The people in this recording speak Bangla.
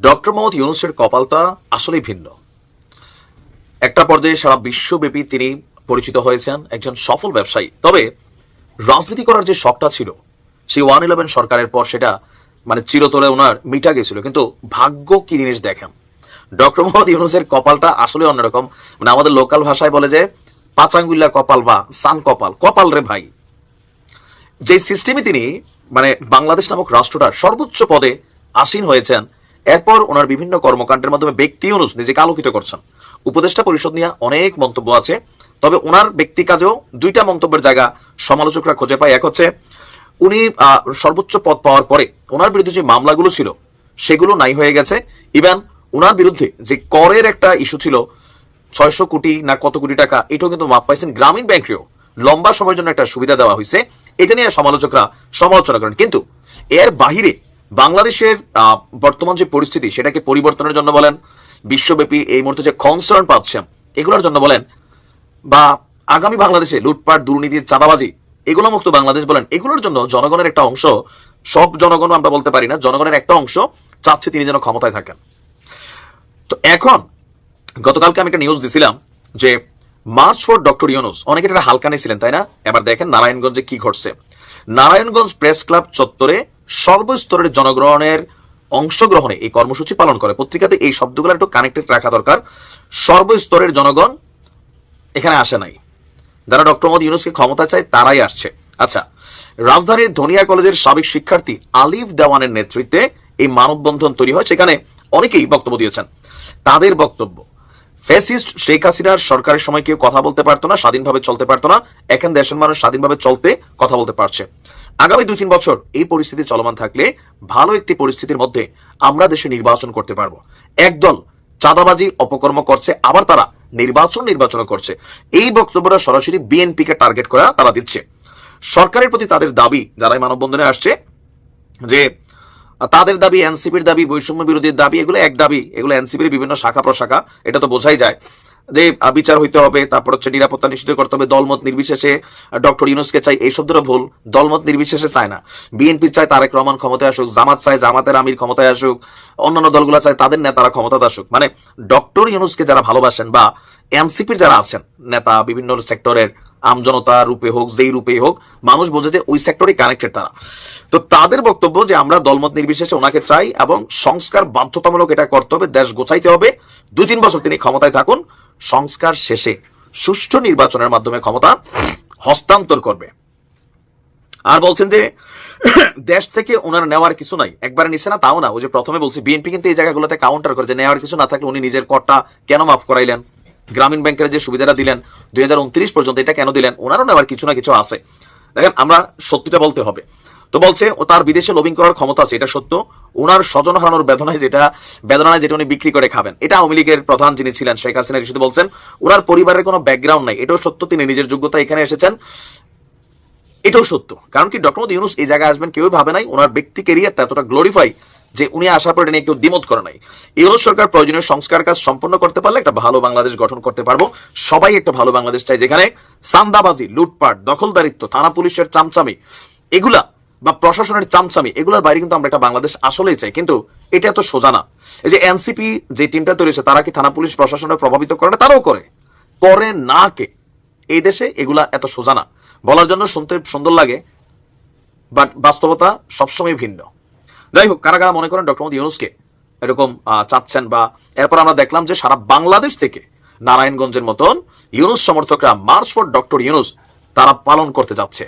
ডক্টর মোহাম্মদ ইউনুসের কপালটা আসলেই ভিন্ন। একটা পর্যায়ে সারা বিশ্বব্যাপী তিনি পরিচিত হয়েছেন একজন সফল ব্যবসায়ী। তবে রাজনীতি করার যে শখটা ছিল, সেই ওয়ান ইলেভেন সরকারের পর সেটা মানে চিরতরে ওনার মিটা গেছিল। কিন্তু ভাগ্য কি জিনিস দেখেন? ডক্টর মোহাম্মদ ইউনুসের কপালটা আসলে অন্যরকম। মানে আমাদের লোকাল ভাষায় বলে যে, পাচাঙ্গুল্লা কপাল বা সান কপাল। কপাল রে ভাই। যে সিস্টেমে তিনি মানে বাংলাদেশ নামক রাষ্ট্রটার সর্বোচ্চ পদে আসীন হয়েছেন এরপর ওনার বিভিন্ন কর্মকাণ্ডের মাধ্যমে ব্যক্তি অনুষ নিজেকে আলোকিত করছেন। উপদেষ্টা পরিষদ নিয়ে অনেক মন্তব্য আছে, তবে ওনার ব্যক্তি কাজেও দুইটা মন্তব্যের জায়গা সমালোচকরা খুঁজে পায়। এক হচ্ছে, উনি সর্বোচ্চ পদ পাওয়ার পরে ওনার বিরুদ্ধে যে মামলাগুলো ছিল, সেগুলো নাই হয়ে গেছে। ইভেন ওনার বিরুদ্ধে যে করের একটা ইস্যু ছিল, ছয়শো কোটি না কত কোটি টাকা, এটাও কিন্তু মাপ পাইছেন গ্রামীণ ব্যাংকেও লম্বা সময়ের জন্য একটা সুবিধা দেওয়া হয়েছে এটা নিয়ে সমালোচকরা সমালোচনা করেন। কিন্তু এর বাহিরে বাংলাদেশের বর্তমান যে পরিস্থিতি সেটাকে পরিবর্তনের জন্য বলেন, বিশ্বব্যাপী এই মুহূর্তে যে কনসার্ন পাচ্ছেন, এগুলোর জন্য বলেন, বা আগামী বাংলাদেশে লুটপাট, দুর্নীতি, চাঁদাবাজি, এগুলো মুক্ত বাংলাদেশ বলেন, এগুলোর জন্য জনগণের একটা অংশ, সব জনগণ আমরা বলতে পারি না, জনগণের একটা অংশ চাচ্ছে তিনি যেন ক্ষমতায় থাকেন। তো এখন, গতকালকে আমি একটা নিউজ দিছিলাম যে মার্চ ফর ডক্টর ইউনুস অনেকে এটা হালকা নিয়েছিলেন, তাই না? এবার দেখেন নারায়ণগঞ্জে কি ঘটছে। নারায়ণগঞ্জ প্রেস ক্লাব চত্বরে সর্বস্তরের জনগ্রহণের অংশগ্রহণে এই কর্মসূচি পালন করে। পত্রিকাতে এই শব্দগুলো একটু কানেক্টেড রাখা দরকার। সর্বস্তরের জনগণ এখানে আসে নাই। যারা ডক্টর মোহাম্মদ ইউনুসকে ক্ষমতা চায়, তারাই আসছে। আচ্ছা রাজধানীর ধনিয়া কলেজের সাবেক শিক্ষার্থী আলিফ দেওয়ানের নেতৃত্বে এই মানববন্ধন তৈরি হয়, সেখানে অনেকেই বক্তব্য দিয়েছেন। তাদের বক্তব্য, ফ্যাসিস্ট শেখ হাসিনার সরকারের সময় কেউ কথা বলতে পারতো না, স্বাধীনভাবে চলতে পারতো না, এখন দেশের মানুষ স্বাধীনভাবে চলতে কথা বলতে পারছে। আগামী দুই তিন বছর এই পরিস্থিতি চলমান থাকলে ভালো একটি পরিস্থিতির মধ্যে আমরা দেশে নির্বাচন করতে পারব। একদল চাঁদাবাজি অপকর্ম করছে, আবার তারা নির্বাচন নির্বাচন করছে। এই বক্তব্যটা সরাসরি বিএনপিকে টার্গেট করা তারা দিচ্ছে। সরকারের প্রতি তাদের দাবি যারাই মানববন্ধনে আসছে, যে তাদের দাবি, এনসিপির দাবি, বৈষম্য বিরোধীর দাবি, এগুলো এক দাবি। এগুলো এনসিপির বিভিন্ন শাখা প্রশাখা, এটা তো বোঝাই যায়। যে বিচার হইতে হবে, তারপর হচ্ছে নিরাপত্তা নিশ্চিত করতে হবে, দলমত নির্বিশেষে ডক্টর ইউনুসকে চাই, এই শব্দটা ভুল, দলমত নির্বিশেষে চায় না। বিএনপি চায় তারেক রহমান ক্ষমতায় আসুক, জামাত চায় জামাতের আমির ক্ষমতায় আসুক, অন্যান্য দলগুলো চায় তাদের নেতারা ক্ষমতায় আসুক। মানে ডক্টর ইউনুসকে যারা ভালোবাসেন বা এনসিপির যারা আছেন, নেতা বিভিন্ন সেক্টরের আমজনতা রূপে হোক, যেই রূপে হোক, মানুষ বোঝে যে ওই সেক্টরে কানেক্টেড তারা। তো তাদের বক্তব্য যে আমরা দলমত নির্বিশেষে ওনাকে চাই এবং সংস্কার বাধ্যতামূলক এটা করতে হবে, দেশ গোছাইতে হবে। দুই তিন বছর তিনি ক্ষমতায় থাকুন, সংস্কার শেষে সুষ্ঠু নির্বাচনের মাধ্যমে ক্ষমতা হস্তান্তর করবে। আর বলছেন যে দেশ থেকে ওনার নেওয়ার কিছু নাই। একবারে নিছে না, তাও না। ওই যে প্রথমে বলছি, বিএনপি কিন্তু এই জায়গাগুলোতে কাউন্টার করে যে নেওয়ার কিছু না থাকলে উনি নিজের করটা কেন মাফ করাইলেন? গ্রামীণ ব্যাংকের যে সুবিধাটা দিলেন, দুই হাজার উনত্রিশ পর্যন্ত এটা কেন দিলেন, ওনারও নেওয়ার কিছু না কিছু আছে। দেখেন, আমরা সত্যিটা বলতে হবে। তো বলছে, ও তার বিদেশে লবিং করার ক্ষমতা আছে, এটা সত্য। ওনার স্বজন হারানোর বেদনায় যেটা বেদনায় যেটা উনি বিক্রি করে খাবেন, এটা আওয়ামী লীগের প্রধান যিনি ছিলেন, শেখ হাসিনা শুধু বলছেন, ওনার পরিবারের কোনো ব্যাকগ্রাউন্ড নাই। এটাও সত্য, তিনি নিজের যোগ্যতা এখানে এসেছেন। এটাও সত্য, কারণ কি ডক্টর ইউনুস এই জায়গায় আসবেন কেউ ভাবে নাই, ওনার ব্যক্তি কেরিয়ারটা এতটা গ্লোরিফাই যে উনি আসার পরে এটা নিয়ে কেউ দ্বিমত করে নাই। ইউনুস সরকার প্রয়োজনীয় সংস্কার কাজ সম্পন্ন করতে পারলে একটা ভালো বাংলাদেশ গঠন করতে পারব। সবাই একটা ভালো বাংলাদেশ চাই, যেখানে সান্দাবাজি, লুটপাট, দখলদারিত্ব, থানা পুলিশের চামচামি এগুলা বা প্রশাসনের চামচামি এগুলোর বাইরে কিন্তু আমরা একটা বাংলাদেশ আসলেই চাই। কিন্তু এটা এত সোজা না। এই যে এনসিপি যে টিমটা তৈরি হয়েছে, তারা কি থানা পুলিশ প্রশাসনের প্রভাবিত করে তারাও করে। করে না কে? এই দেশে এগুলা এত সোজা না। বলার জন্য শুনতে সুন্দর লাগে, বাট বাস্তবতা সবসময় ভিন্ন। যাই হোক কারা কারা মনে করেন ডক্টর মোদী ইউনুসকে এরকম চাচ্ছেন বা এরপর আমরা দেখলাম যে সারা বাংলাদেশ থেকে নারায়ণগঞ্জের মতন ইউনুস সমর্থকরা মার্চ ফর ডক্টর ইউনুস তারা পালন করতে যাচ্ছে।